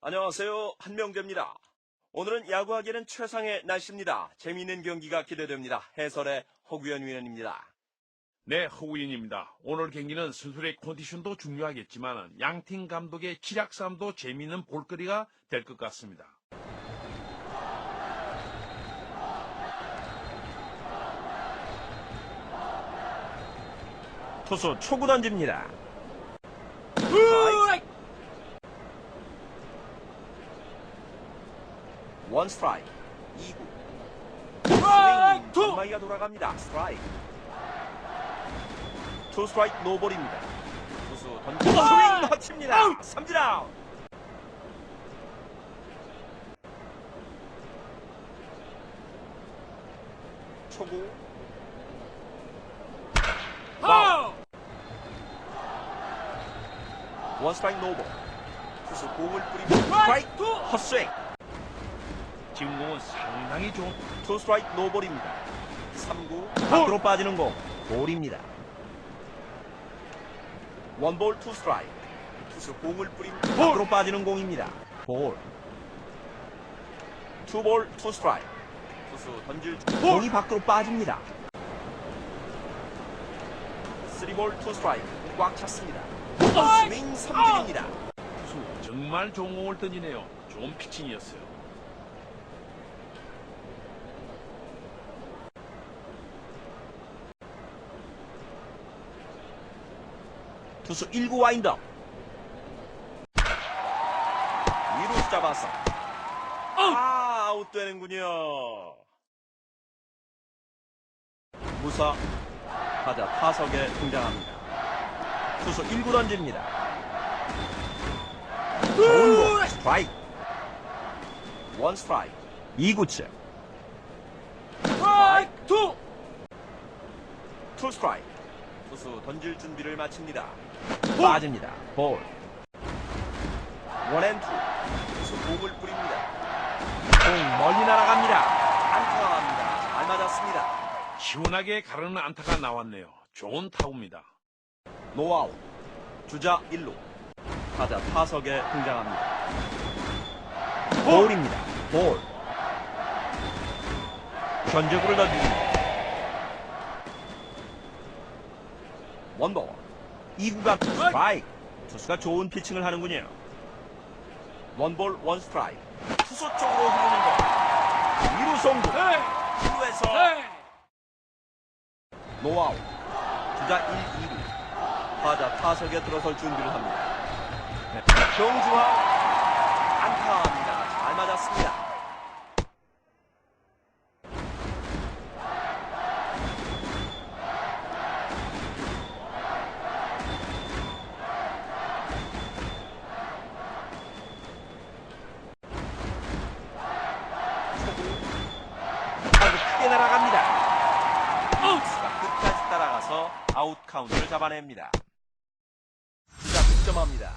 안녕하세요. 한명재입니다. 오늘은 야구하기에는 최상의 날씨입니다. 재미있는 경기가 기대됩니다. 해설의 허구현 위원입니다. 네, 허우인입니다. 오늘 경기는 선수의 컨디션도 중요하겠지만 양팀 감독의 지략 싸움도 재미있는 볼거리가 될 것 같습니다. 투수 초구 던집니다. 원 스트라이크. 2구. 스윙. 투! 마이가 돌아갑니다. 스트라이크. 투 스트라이크 노볼입니다. 투수 던지고 스윙 놓칩니다. 삼진 아웃. 초구 파울. 원 스트라이크 노볼. 투수 공을 뿌리고 스트라이크 헛스윙. 지금 공은 상당히 좋은 투 스트라이크 노볼입니다. 3구 밖으로 빠지는 공 볼입니다. 원볼 투 스트라이크 투수 공을 뿌립니다. 밖으로 빠지는 공입니다. 볼. 투볼 투 스트라이크 투수 던질 공이 밖으로 빠집니다. 쓰리볼 투 스트라이크 꽉 찼습니다. 스윙 삼진입니다. 투수 정말 좋은 공을 던지네요. 좋은 피칭이었어요. 투수 1구 와인더. 위로 잡아서. 아 아웃되는군요. 무사 타자 타석에 등장합니다. 투수 1구 던집니다. 좋은 공 스트라이크. 원 스트라이크. 2구째 스트라이크! 투! 투 스트라이크 투수 던질 준비를 마칩니다 빠집니다. 볼. 원앤투. 투수 공을 뿌립니다. 공 멀리 날아갑니다. 안타갑니다. 잘 맞았습니다. 시원하게 가르는 안타가 나왔네요. 좋은 타구입니다. 노아웃. 주자 1루. 타자 타석에 등장합니다. 볼입니다. 볼. 견제구를 던집니다. 원볼. 2구가 스트라이크. 투수가 좋은 피칭을 하는군요. 원볼 원 스트라이크. 투수 쪽으로 흐르는 거. 위로 송구. 2루에서 노아웃. 주자 1, 2루. 타자 타석에 들어설 준비를 합니다. 정주하 안타입니다. 잘 맞았습니다. 초구 아주 크게 날아갑니다. 아웃수가 끝까지 따라가서 아웃 카운트를 잡아냅니다. 주자 득점합니다.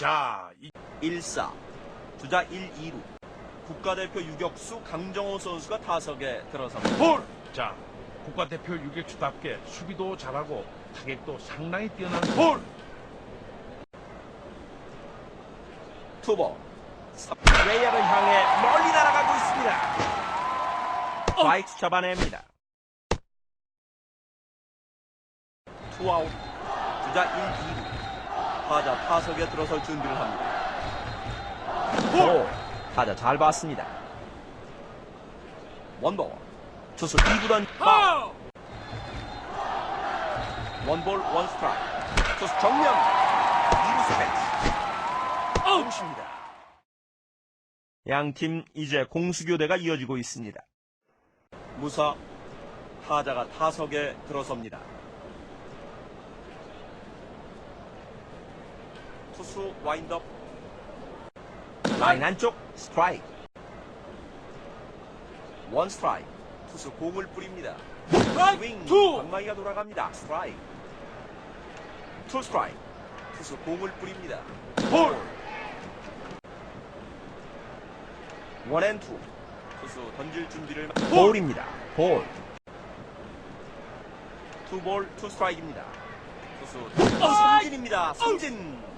자, 이 1사 주자 1, 2루 국가대표 유격수 강정호 선수가 타석에 들어섭니다. 볼! 자, 국가대표 유격수답게 수비도 잘하고 타격도 상당히 뛰어난 볼! 투볼 레이어를 향해 멀리 날아가고 있습니다. 바이트 잡아냅니다. 투아웃 주자 1, 2루 타자 타석에 들어설 준비를 합니다. 볼 타자 잘 봤습니다. 원볼 투수 2구던 파울 원볼 원 스트라이크 투수 정면 2루수 벤치 아웃입니다. 양팀 이제 공수교대가 이어지고 있습니다. 무사 타자가 타석에 들어섭니다. 투수 와인드업 라인 안쪽 스트라이크 원 스트라이크 투수 공을 뿌립니다. 스윙 투! 방망이가 돌아갑니다. 스트라이크 투 스트라이크 투수 공을 뿌립니다. 볼! 원앤투 투수 던질 준비를 마- 볼입니다. 볼. 투볼 투 스트라이크입니다. 투수 어, 삼진입니다. 삼진.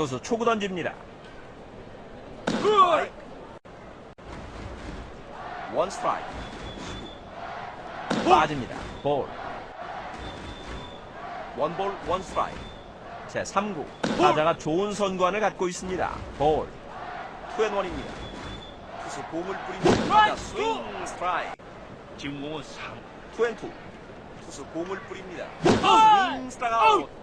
투수 초구 던집니다. 원 스트라이크. 빠집니다. 볼. 원볼 원 스트라이크. 제 3구. 타자가 좋은 선관을 갖고 있습니다. 볼. 투앤원입니다. 투수 공을 뿌립니다. 스윙 스트라이크. 지금 공은 3. 투앤투. 투수 공을 뿌립니다. 스윙 스트라이크 아웃.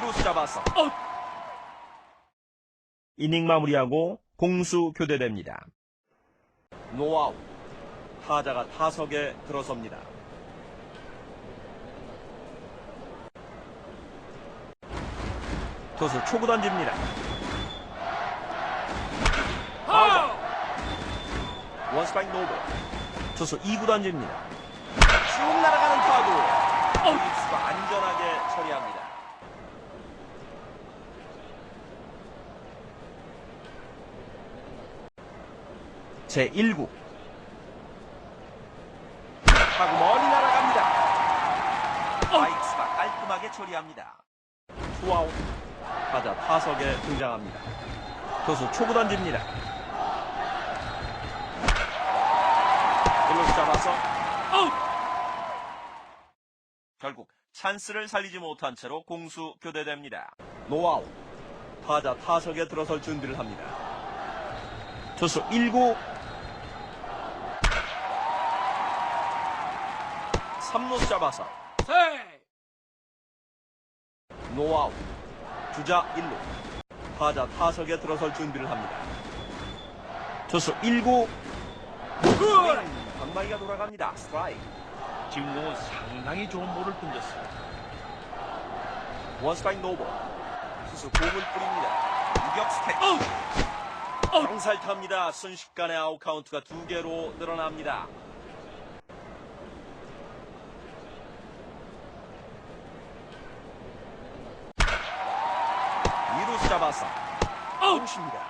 이루수 잡았어. 이닝 마무리하고 공수 교대됩니다. 노아웃. 타자가 타석에 들어섭니다. 투수 초구 던집니다. 아웃. 원스파인 노볼. 투수 2구 던집니다. 쭉 날아가는 타구. 이수가 안전하게 처리합니다. 제 1구. 타구 멀리 날아갑니다. 아이스가 깔끔하게 처리합니다. 투아웃. 타자 타석에 등장합니다. 투수 초구 던집니다. 1루수 잡아서 결국 찬스를 살리지 못한 채로 공수 교대됩니다. 노아웃. 타자 타석에 들어설 준비를 합니다. 투수 1구 3루 잡아서 노아웃. 주자 1루. 타자 타석에 들어설 준비를 합니다. 투수 1구 방망이가 돌아갑니다. 스트라이크. 지금 공은 상당히 좋은 볼을 던졌어요. 원스트라이크 노볼. 투수 공을 뿌립니다. 유격수 캐치. 경살탑니다. 순식간에 아웃 카운트가 두 개로 늘어납니다. 이루수 잡아서 아웃입니다.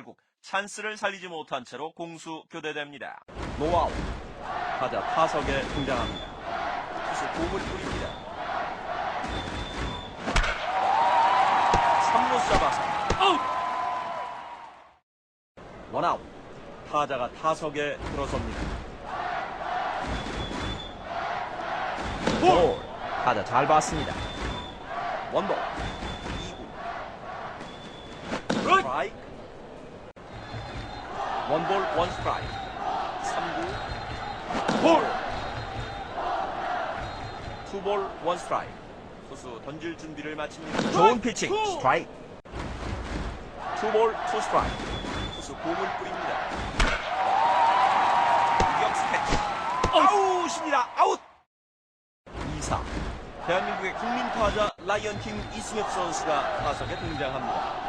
결국 찬스를 살리지 못한 채로 공수 교대됩니다. 노아웃. 타자 타석에 등장합니다. 투수 공을 뿌립니다. 3루 잡아서 원아웃. 타자가 타석에 들어섭니다. 볼 타자 잘 봤습니다. 원볼. 2구. 스트라이크 원볼 원 스트라이크. 3구. 볼! 투볼 원 스트라이크. 투수 던질 준비를 마칩니다. 좋은 피칭 스트라이크. 투볼 투 스트라이크. 투수 공을 뿌립니다. 유격수 캐치. 아웃입니다. 아웃! 2사. 대한민국의 국민 타자 라이언킹 이승엽 선수가 타석에 등장합니다. 네,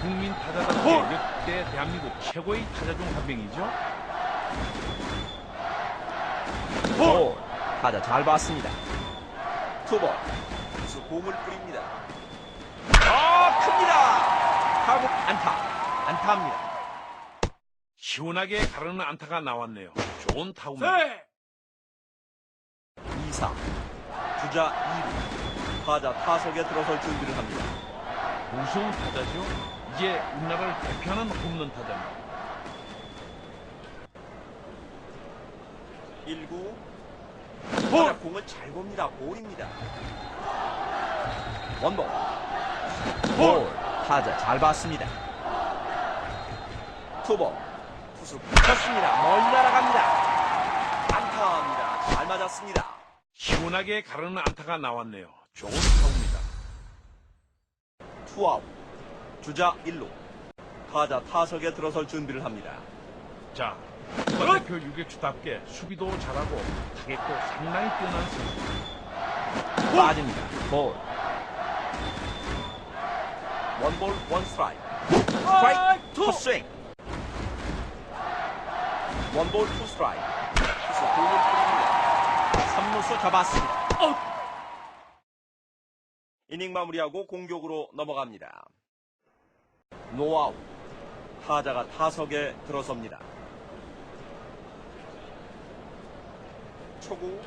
국민 타자답게 역대 대한민국 최고의 타자 중 한 명이죠. 볼 타자 잘 봤습니다. 투볼 투수 공을 뿌립니다. 아 큽니다. 타구 안타. 안타입니다. 시원하게 가르는 안타가 나왔네요. 좋은 타구입니다. 2사. 주자 2루. 타자 타석에 들어설 준비를 합니다. 무서운 타자죠. 이제 우리나라를 대표하는 홈런 타자입니다. 1구 타자 공을 잘 봅니다. 볼입니다. 원볼. 볼! 타자 잘 봤습니다. 투볼. 투수 쳤습니다. 멀리 날아갑니다. 안타입니다. 잘 맞았습니다. 시원하게 가르는 안타가 나왔네요. 좋은 타구입니다. 투아웃 주자 1루 타자 타석에 들어설 준비를 합니다. 자, 국가 대표 유격수답게 수비도 잘하고 타격도 상당히 뛰어난 선수. 빠집니다. 볼. 원볼 원 스트라이크 스트라이크 투 스윙. 원볼 투 스트라이크 투수 공을 뿌립니다. 3루수 잡았습니다. 이닝 마무리하고 공격으로 넘어갑니다 노아웃. 타자가 타석에 들어섭니다. 초구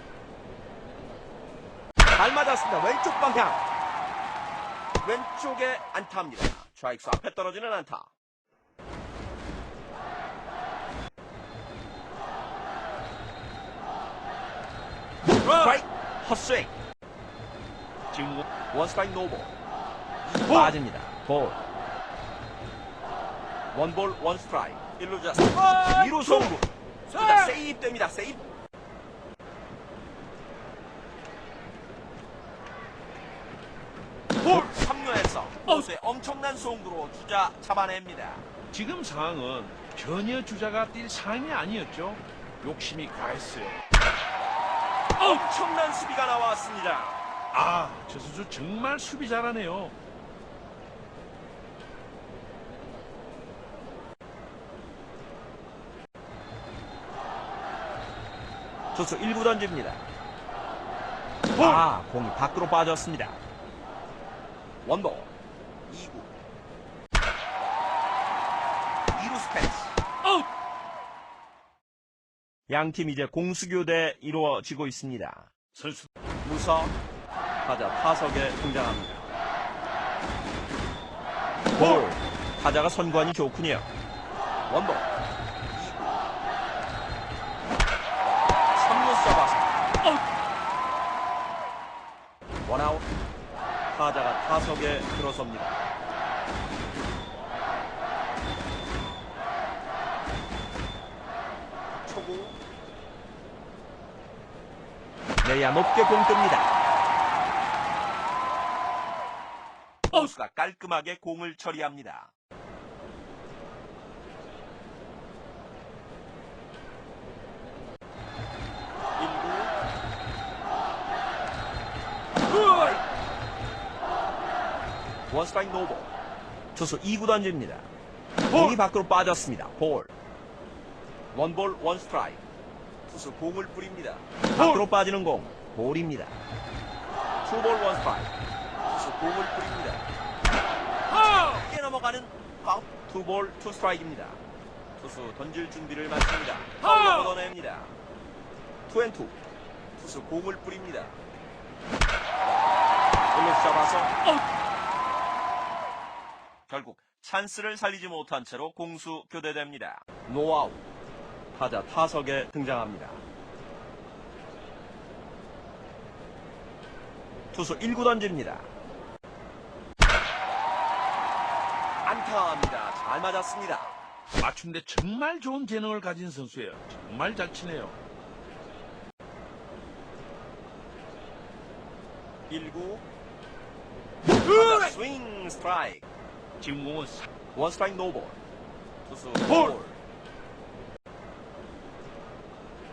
잘 맞았습니다. 왼쪽 방향. 왼쪽에 안타입니다. 좌익수 앞에 떨어지는 안타. 스트라이크 헛스윙 지금 원스트라이크 노볼 빠집니다. 볼 원볼 원 스트라이크 1루 자스 2루 송구 주자 세이브 됩니다. 세이브 볼 3루에서 보수의 엄청난 송구로 주자 잡아냅니다. 지금 상황은 전혀 주자가 뛸 상황이 아니었죠. 욕심이 과했어요. 엄청난 수비가 나왔습니다. 아, 저 선수 정말 수비 잘하네요. 투수 1구 던집니다. 아, 공이 밖으로 빠졌습니다. 원볼 2구 2루 스페이스 양팀 이제 공수교대 이루어지고 있습니다. 선수 무서 타자 타석에 등장합니다. 볼 타자가 선관이 좋군요. 원볼 2구 3루 잡아서 원아웃 타자가 타석에 들어섭니다. 초구 내야 높게 공 뜹니다. 포수가 깔끔하게 공을 처리합니다. 원스트라이크 노볼 투수 2구 던집니다. 공이 밖으로 빠졌습니다. 볼 원볼 원스트라이크 투수 공을 뿌립니다. 밖으로 빠지는 공 볼입니다. 투볼 원스트라이크 투수 공을 뿌립니다. 크게 넘어가는 파울 투볼 투스트라이크입니다. 투수 던질 준비를 마칩니다. 파울로 걷어냅니다. 투앤투 투수 공을 뿌립니다. 1루 잡아서 결국 찬스를 살리지 못한 채로 공수 교대됩니다. 노아웃 타자 타석에 등장합니다. 투수 1구 던집니다. 안타입니다. 잘 맞았습니다. 맞춤대 정말 좋은 재능을 가진 선수예요. 정말 잘 치네요. 1구 타자 스윙 스트라이크 지금 공은 사- 원 스트라이크 노볼 투수 볼. 볼.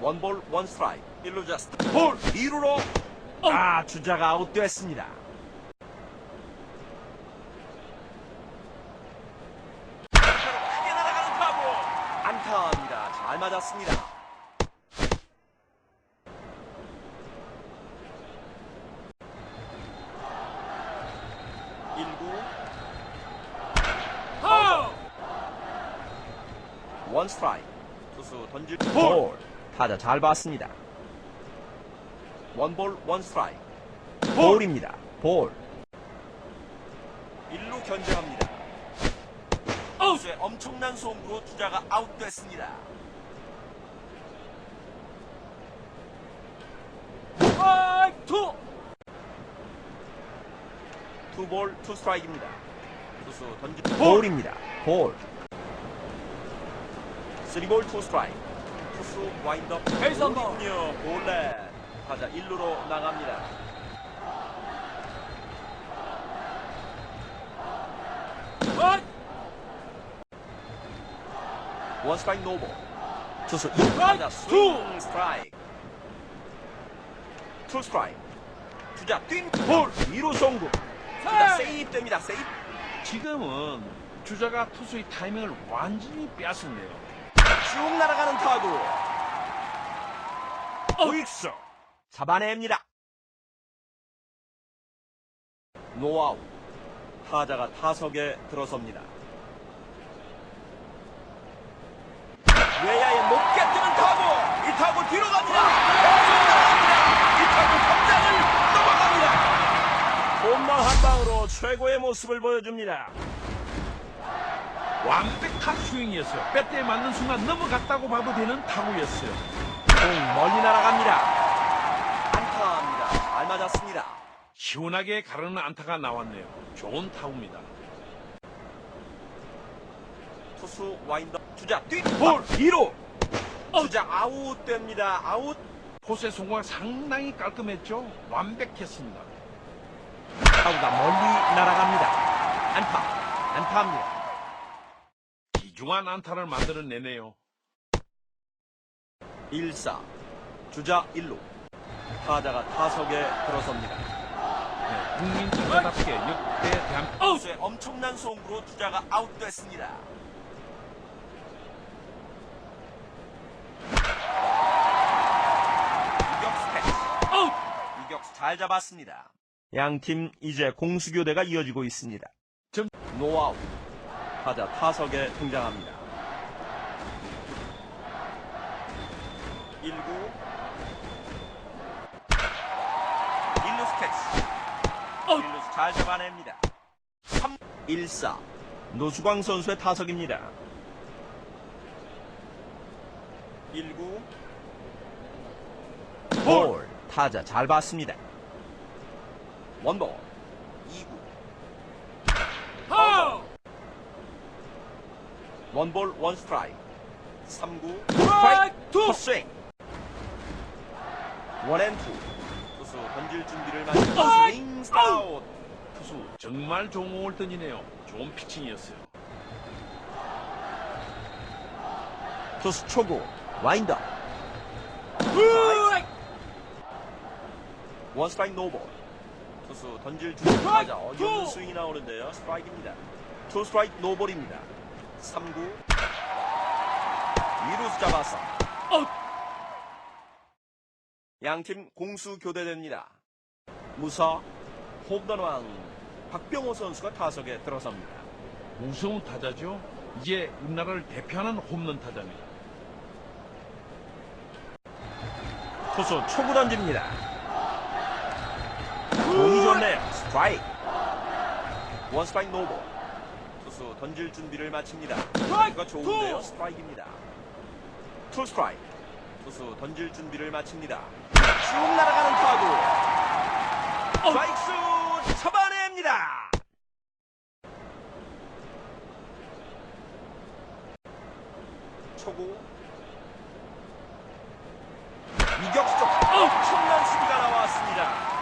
원볼 원 스트라이크 1루 자스트 볼! 2루로 아 주자가 아웃됐습니다. 안타입니다. 잘 맞았습니다 일구 원 스트라이크. 투수 던질 볼. 타자 잘 봤습니다. 원볼 원 스트라이크. 볼입니다. 볼. 1루 견제합니다. 투수의 엄청난 소음으로 주자가 아웃됐습니다. 투. 투볼 투 스트라이크입니다. 투수 던질 볼입니다. 볼 3볼 투 스트라이크. 투수 와인드업 베이스 한 번. 볼이군요. 볼넷 타자 1루로 나갑니다. 원 스트라이크 노볼 투수 2타자 스윙 스트라이크. 투 스트라이크. 주자 뛴볼. 2루 송구. 주자 세이브 됩니다 세이브. 지금은 주자가 투수의 타이밍을 완전히 빼앗았네요. 쭉 날아가는 타구. 어. 우익수 잡아냅니다. 노아우 타자가 타석에 들어섭니다. 외야에 높게 뜨는 타구. 이 타구 뒤로 갑니다. 이 타구 담장을 넘어갑니다. 홈런 한 방으로 최고의 모습을 보여줍니다. 완벽한 스윙이었어요. 배트에 맞는 순간 넘어갔다고 봐도 되는 타구였어요. 공 멀리 날아갑니다. 안타입니다. 잘 맞았습니다. 시원하게 가르는 안타가 나왔네요. 좋은 타구입니다. 투수 와인더 주자 뛰볼 2루 주자 아웃됩니다. 아웃 포스의 송구가 상당히 깔끔했죠. 완벽했습니다. 타구가 멀리 날아갑니다. 안타 안타입니다. 귀중한 안타를 만들어내네요. 1사 주자 1루 타자가 타석에 들어섭니다. 네, 국민 타자답게 역대 대한 투수의 엄청난 송구로 주자가 아웃됐습니다. 패스. 잘 잡았습니다. 양 팀 이제 공수교대가 이어지고 있습니다. 점- 노아웃. 타자 타석에 등장합니다. 1구 1루스 캐치. 1루스 잘 잡아냅니다. 3 1사 노수광 선수의 타석입니다. 1구 볼 타자 잘 봤습니다. 원볼 2구 원볼 원 스트라이크 3구 스트라이크 투 스윙 원앤투 투수 던질 준비를 마치고 스윙 스타웃 투수 정말 좋은 던지네요. 좋은 피칭이었어요. 투수 초구 와인더 원 스트라이크 노볼 투수 던질 준비 맞아 어려운 스윙이 나오는데요. 스트라이크입니다. 투 스트라이크 노볼입니다 3구 위루스 잡았어 양팀 공수 교대됩니다 무사 홈런왕 박병호 선수가 타석에 들어섭니다 무서운 타자죠. 이제 우리나라를 대표하는 홈런 타자입니다. 투수 초구 던집니다. 공이 좋네요. 스트라이크. 원 스트라이크 노볼. 투수 던질 준비를 마칩니다. 투수가 좋은데요. 스트라이크입니다. 투 스트라이크. 투수 던질 준비를 마칩니다. 쭉 날아가는 타구. 스트라이크수 잡아냅니다. 초구 이격수 쪽 엄청난 수비가 나왔습니다.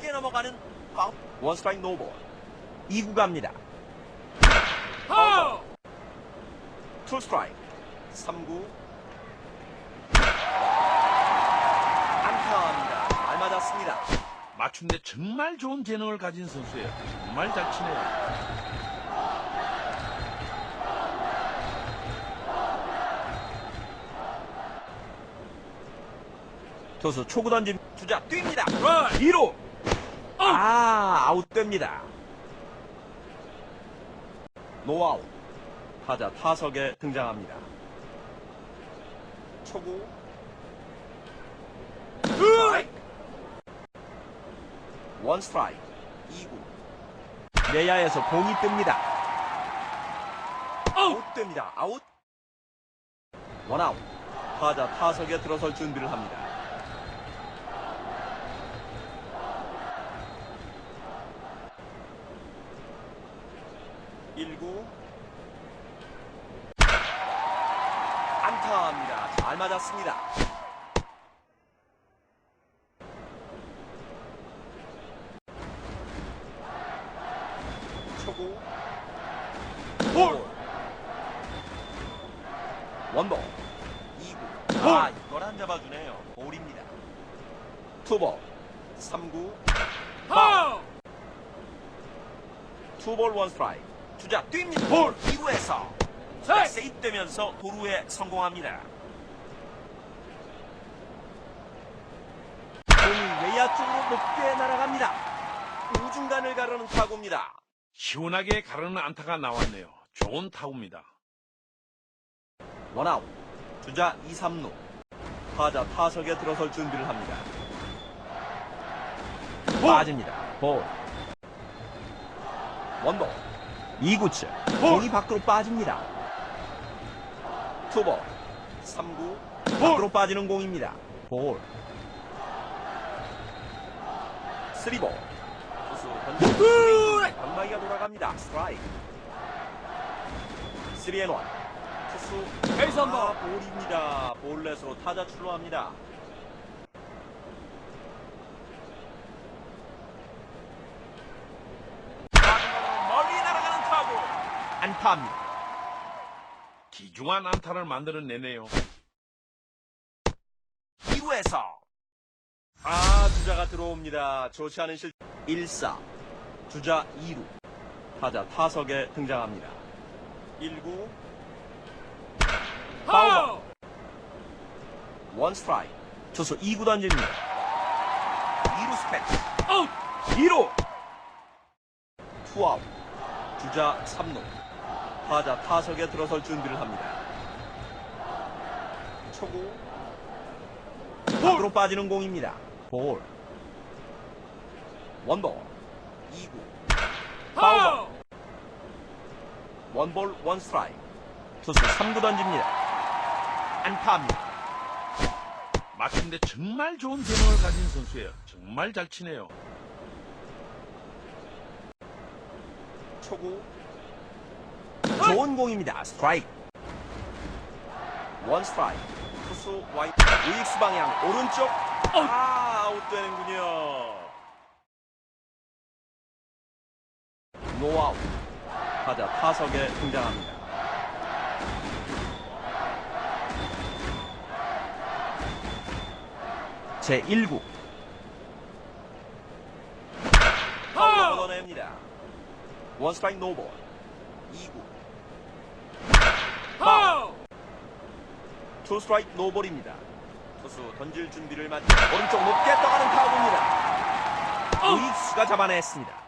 크게 넘어가는 파울. 원 스트라이크 노볼. 2구 갑니다. 투 스트라이크. 3구. 안타입니다. 잘 맞았습니다. 맞춤대 정말 좋은 재능을 가진 선수예요. 정말 잘 치네요. 투수 초구 던짐 주자 뜁니다. 2루. 아 아웃됩니다. 노아웃. 타자 타석에 등장합니다. 초구. 스트라이크. 원 스트라이크. 2구. 내야에서 공이 뜹니다. 아웃됩니다. 아웃. 원아웃. 타자 타석에 들어설 준비를 합니다. 1구 안타입니다. 잘 맞았습니다. 초구. 볼. 원볼. 2구. 아 이걸 안 잡아주네요. 볼입니다. 투볼. 3구. 파울. 투볼 원 스트라이크. 주자 뜁니다. 볼. 2구에서 세입되면서 도루에 성공합니다 공이 외야 쪽으로 높게 날아갑니다 우중간을 가르는 타구입니다 시원하게 가르는 안타가 나왔네요. 좋은 타구입니다. 원아웃 주자 2, 3루. 타자 타석에 들어설 준비를 합니다. 빠집니다. 볼. 원볼. 2구째. 공이 밖으로 빠집니다. 투볼. 3구. 밖으로 빠지는 공입니다. 볼. 3볼. 투수 던져. 방망이가 돌아갑니다. 스트라이크. 3앤 1. 투수 베이스 한 번. 아, 볼입니다. 볼넷으로 타자 출루합니다. 멀리 날아가는 타구 안타입니다. 기중한 안타를 만들어내네요. 2루에서 아 주자가 들어옵니다. 좋지 않은 실 1사. 주자 2루. 타자 타석에 등장합니다. 1구. 파울 원 스트라이크. 투수 2구 던집니다. 2루 스패치. 아웃! 2루. 투아웃. 주자 3루. 타자 타석에 들어설 준비를 합니다. 초구. 밖으로 빠지는 공입니다. 볼 원볼 2구 파울 원볼 원 스트라이크 투수 3구 던집니다. 안타입니다. 마침내 정말 좋은 재능을 가진 선수예요. 정말 잘 치네요. 초구 좋은 공입니다. 스트라이크 원 스트라이크 투수 와이트 우익수 방향 오른쪽 아 아웃되는군요. 노아웃 타자 타석에 등장합니다. 제 1구 파울로 걷어냅니다. 원 스트라이크 노볼 2구 파울! 투 스트라이크 노볼입니다. 투수 던질 준비를 마치 오른쪽 높게 떠가는 타구입니다. 우익수가 잡아냈습니다.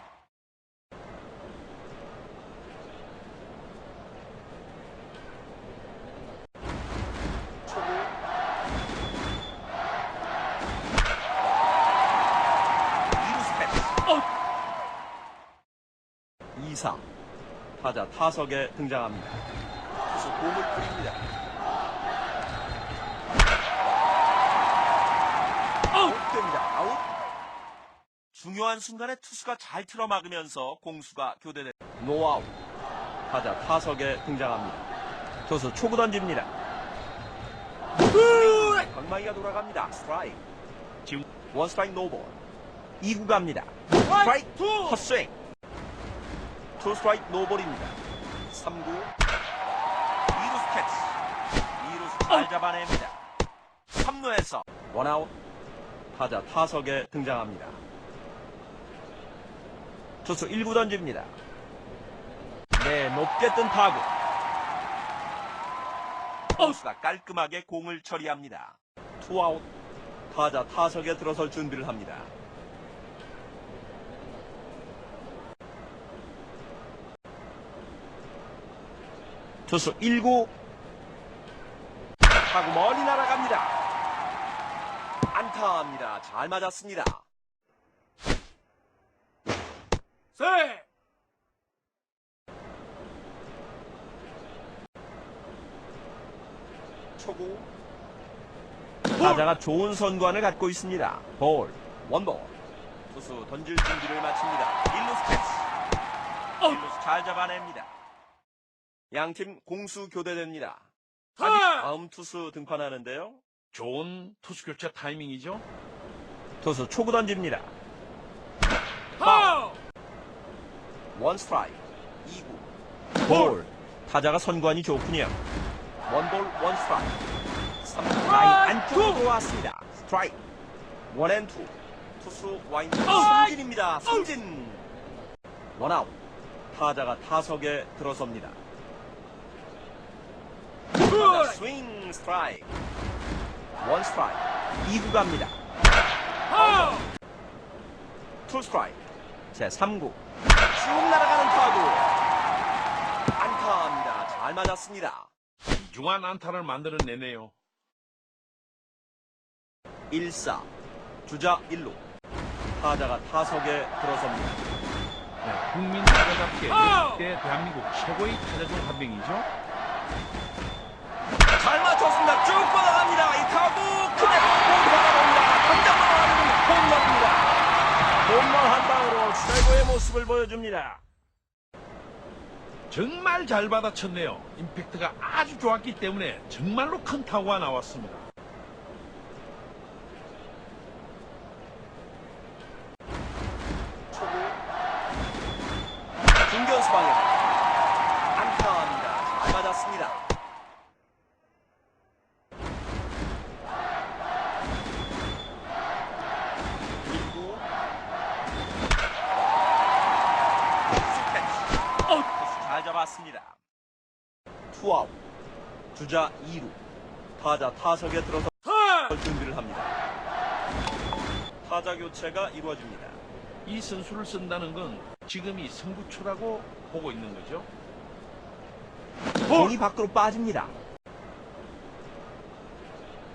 아웃! 2사 타자 타석에 등장합니다. 투수 뿌립니다. 아웃됩니다. 아웃. 중요한 순간에 투수가 잘 틀어막으면서 공수가 교대됩니다. 노아웃. 타자 타석에 등장합니다. 투수 초구 던집니다. 방망이가 돌아갑니다. 스트라이크. 지금 원 스트라이크 노볼. 2구 갑니다. 스트라이크 투! 헛스윙. 투 스트라이크 노볼입니다. 3구. 2루 스 캐치. 2루 잘 잡아냅니다. 3루에서 원아웃. 타자 타석에 등장합니다. 투수 1구 던집니다. 네, 높게 뜬 타구. 투수가 깔끔하게 공을 처리합니다. 투아웃. 타자 타석에 들어설 준비를 합니다. 투수 1구 타구 멀리 날아갑니다. 안타입니다. 잘 맞았습니다. 세! 초구 타자가 좋은 선관을 갖고 있습니다. 볼 원볼 투수 던질 준비를 마칩니다. 1루 스패치 1루수 잘 잡아냅니다. 양팀 공수 교대됩니다. 타! 다음 투수 등판하는데요. 좋은 투수 교체 타이밍이죠. 투수 초구 던집니다. 파울! 원 스트라이크 2구 볼 타자가 선관이 좋군요 원볼 원 스트라이크 3루 라인 안쪽으로 들어왔습니다. 스트라이크 원앤투 투수 와인 승진입니다. 승진. 원아웃 타자가 타석에 들어섭니다. 타자 스윙 스트라이크 원 스트라이크 2구 갑니다! 투 스트라이크 제 3구 쭉 날아가는 타구 안타입니다 잘 맞았습니다 귀중한 안타를 만들어내네요. 1사 주자 1루 타자가 타석에 들어섭니다. 네, 국민 타자답게 아우! 역대 대한민국 최고의 타자 중 한 명이죠. 잘 맞췄습니다. 쭉 뻗어갑 모습을 보여줍니다. 정말 잘 받아쳤네요. 임팩트가 아주 좋았기 때문에 정말로 큰 타구가 나왔습니다. 초구 중견수 방향 안타입니다. 잘 맞았습니다. 일구 투 아웃. 투수 잘 잡았습니다. 투아웃 주자 2루 타자 타석에 들어서 하! 준비를 합니다. 타자 교체가 이루어집니다. 이 선수를 쓴다는 건 지금이 승부초라고 보고 있는 거죠. 공이 밖으로 빠집니다.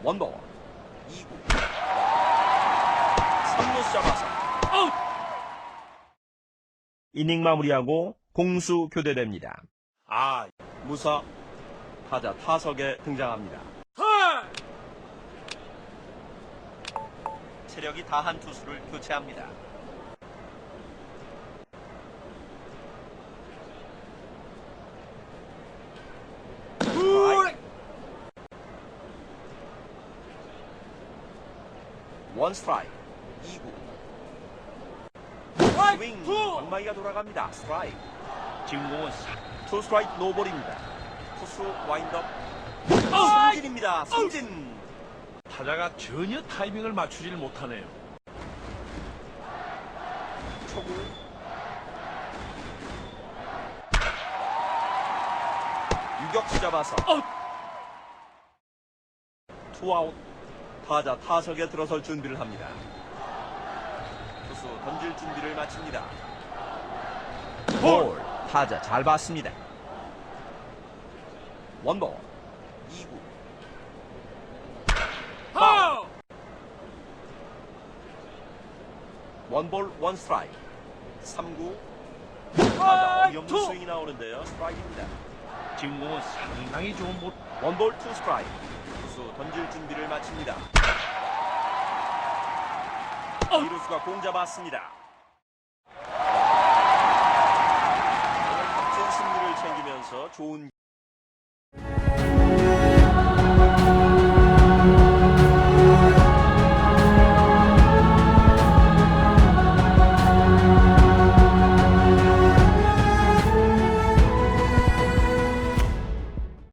원볼 2구 3루 잡아서 아웃. 이닝 마무리하고 공수 교대됩니다. 아, 무사 타자 타석에 등장합니다. 하! 체력이 다한 투수를 교체합니다. 원 스트라이크 2구 스트라이크 스윙 투. 방망이가 돌아갑니다. 스트라이크 지금 공은 싹투 스트라이크 노볼입니다. 투수 와인드업. 승진입니다. 승진 타자가 전혀 타이밍을 맞추질 못하네요. 초구 유격수 잡아서 아웃. 투아웃 타자 타석에 들어설 준비를 합니다. 투수 던질 준비를 마칩니다. 볼 타자 잘 봤습니다. 원볼 2구 하! 원볼 원 스트라이크 3구 타자 어이없는 투. 스윙이 나오는데요. 스트라이크입니다. 지금 공은 상당히 좋은 못 원볼 투 스트라이크 투수 던질 준비를 마칩니다. 아웃. 이루수가 공 잡았습니다. 챙기면서 좋은